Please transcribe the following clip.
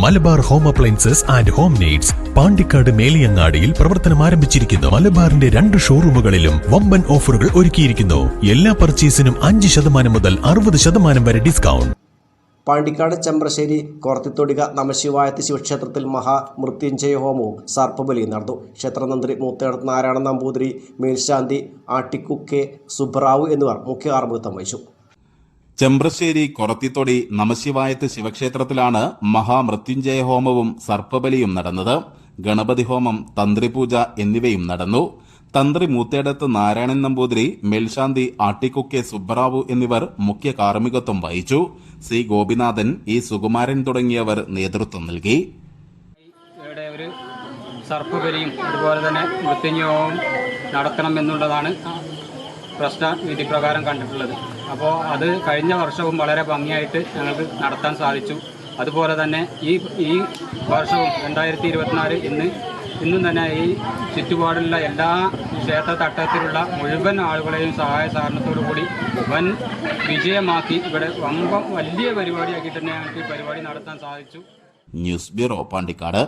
Malabar home appliances and home needs Pandikkad മേലിയങ്ങാടിയിൽ പ്രവർത്തനം ആരംഭിച്ചിരിക്കുന്നു. മലബാറിന്റെ രണ്ട് ഷോറൂമുകളിലും വമ്പൻ ഓഫറുകൾ ഒരുക്കിയിരിക്കുന്നു. എല്ലാ പർച്ചേസിനും അഞ്ച് ശതമാനം മുതൽ അറുപത് ശതമാനം വരെ ഡിസ്കൗണ്ട്. പാണ്ടിക്കാട് ചെമ്പ്രശ്ശേരി കോർത്തിത്തൊടിക നമശിവായത്ത് ശിവക്ഷേത്രത്തിൽ മഹാമൃത്യുഞ്ജയ ഹോമവും സർപ്പബലിയും നടന്നു. ക്ഷേത്രതന്ത്രി മൂത്തേടത്ത് നാരായണ നമ്പൂതിരി മേൽശാന്തി ആട്ടിക്കുക്കെ സുബ്രാവു എന്നിവർ മുഖ്യ ആർമുഖത്വം വഹിച്ചു. ചെമ്പ്രശ്ശേരി കൊറത്തിത്തൊടി നമശിവായത്ത് ശിവക്ഷേത്രത്തിലാണ് മഹാമൃത്യുഞ്ജയ ഹോമവും സർപ്പബലിയും നടന്നത്. ഗണപതി ഹോമം തന്ത്രിപൂജ എന്നിവയും നടന്നു. തന്ത്രി മൂത്തേടത്ത് നാരായണൻ നമ്പൂതിരി മേൽശാന്തി ആട്ടിക്കുക്കെ സുബ്ബറാവു എന്നിവർ മുഖ്യ കാർമ്മികത്വം വഹിച്ചു. സി ഗോപിനാഥൻ ഇ സുകുമാരൻ തുടങ്ങിയവർ നേതൃത്വം നൽകി. ഇവിടെ ഒരു സർപ്പബലിയും അതുപോലെ തന്നെ മൃത്യുഞ്ജയവും നടത്തണം എന്നുള്ളതാണ് പ്രശ്ന വിധിപ്രകാരം കണ്ടിട്ടുള്ളത്. അപ്പോൾ അത് കഴിഞ്ഞ വർഷവും വളരെ ഭംഗിയായിട്ട് ഞങ്ങൾക്ക് നടത്താൻ സാധിച്ചു. അതുപോലെ തന്നെ ഈ ഈ വർഷവും രണ്ടായിരത്തി ഇരുപത്തിനാല് ഇന്ന് ഇന്നും തന്നെ ഈ ചുറ്റുപാടുള്ള എല്ലാ ക്ഷേത്ര തട്ടത്തിലുള്ള മുഴുവൻ ആളുകളെയും സഹായ സഹകരണത്തോടു കൂടി വൻ വിജയമാക്കി ഇവിടെ വമ്പം വലിയ പരിപാടിയാക്കി തന്നെ ഞങ്ങൾക്ക് ഈ പരിപാടി നടത്താൻ സാധിച്ചു. News bureau Pandikkad.